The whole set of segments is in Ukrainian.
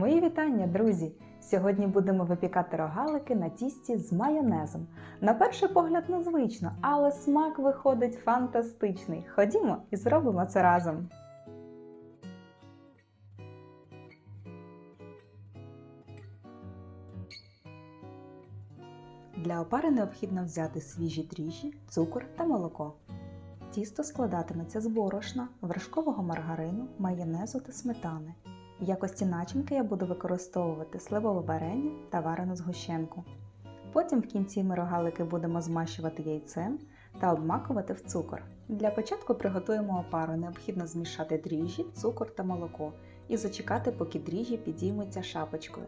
Мої вітання, друзі! Сьогодні будемо випікати рогалики на тісті з майонезом. На перший погляд незвично, але смак виходить фантастичний. Ходімо і зробимо це разом. Для опари необхідно взяти свіжі дріжджі, цукор та молоко. Тісто складатиметься з борошна, вершкового маргарину, майонезу та сметани. В якості начинки я буду використовувати сливове варення та варену згущенку. Потім в кінці ми рогалики будемо змащувати яйцем та обмакувати в цукор. Для початку приготуємо опару. Необхідно змішати дріжджі, цукор та молоко і зачекати, поки дріжджі підіймуться шапочкою.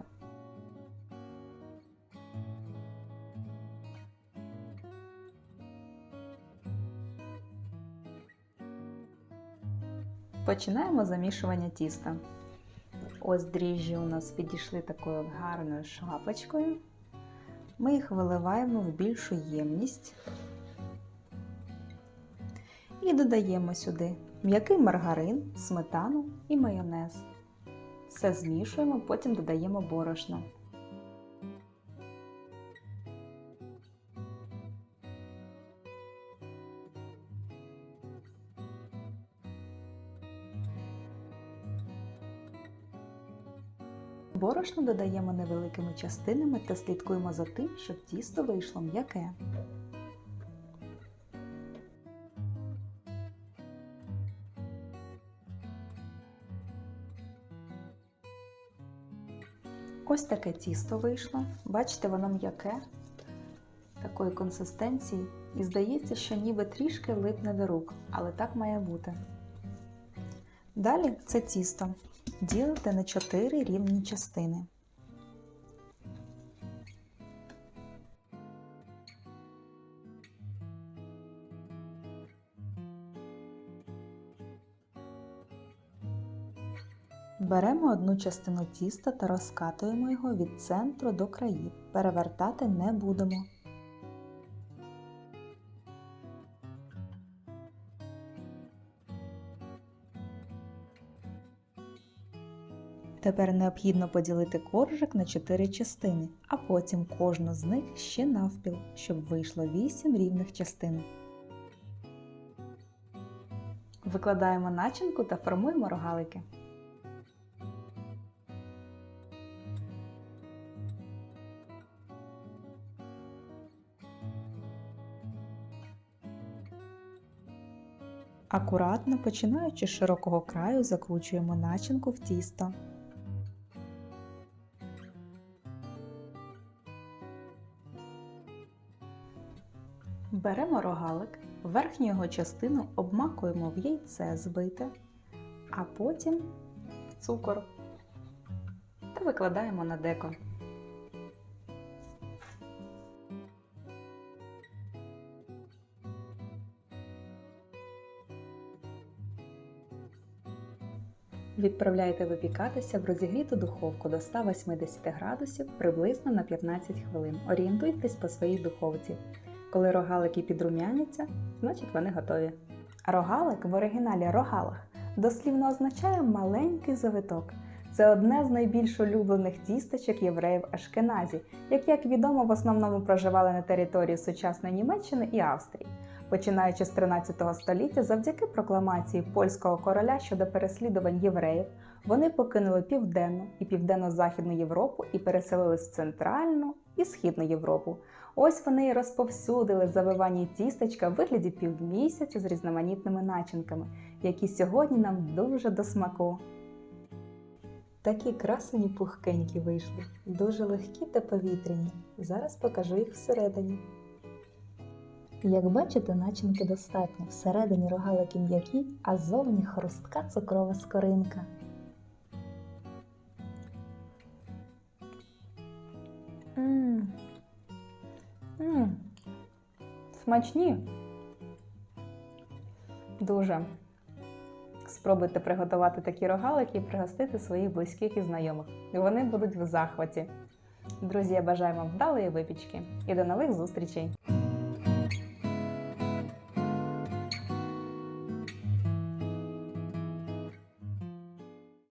Починаємо замішування тіста. Ось дріжджі у нас підійшли такою гарною шапочкою. Ми їх виливаємо в більшу ємність і додаємо сюди м'який маргарин, сметану і майонез. Все змішуємо, потім додаємо борошно. Борошно додаємо невеликими частинами та слідкуємо за тим, щоб тісто вийшло м'яке. Ось таке тісто вийшло. Бачите, воно м'яке, такої консистенції, і здається, що ніби трішки липне до рук, але так має бути. Далі це тісто ділите на 4 рівні частини. Беремо одну частину тіста та розкатуємо його від центру до країв. Перевертати не будемо. Тепер необхідно поділити коржик на 4 частини, а потім кожну з них ще навпіл, щоб вийшло 8 рівних частин. Викладаємо начинку та формуємо рогалики. Акуратно, починаючи з широкого краю, закручуємо начинку в тісто. Беремо рогалик, верхню його частину обмакуємо в яйце збите, а потім цукор та викладаємо на деко. Відправляйте випікатися в розігріту духовку до 180 градусів приблизно на 15 хвилин. Орієнтуйтесь по своїй духовці. Коли рогалики підрумяняться, значить вони готові. Рогалик в оригіналі рогалах дослівно означає маленький завиток. Це одне з найбільш улюблених тістечок євреїв Ашкеназі, які, як відомо, в основному проживали на території сучасної Німеччини і Австрії. Починаючи з 13 століття, завдяки прокламації польського короля щодо переслідувань євреїв, вони покинули Південну і Південно-Західну Європу і переселились в Центральну і Східну Європу. Ось вони розповсюдили завивання тістечка в вигляді півмісяця з різноманітними начинками, які сьогодні нам дуже до смаку. Такі красені пухкенькі вийшли, дуже легкі та повітряні. Зараз покажу їх всередині. Як бачите, начинки достатньо. Всередині рогалики м'які, а зовні хрустка цукрова скоринка. Смачні. Дуже. Спробуйте приготувати такі рогалики і пригостити своїх близьких і знайомих. Вони будуть в захваті. Друзі, я бажаю вам вдалої випічки і до нових зустрічей!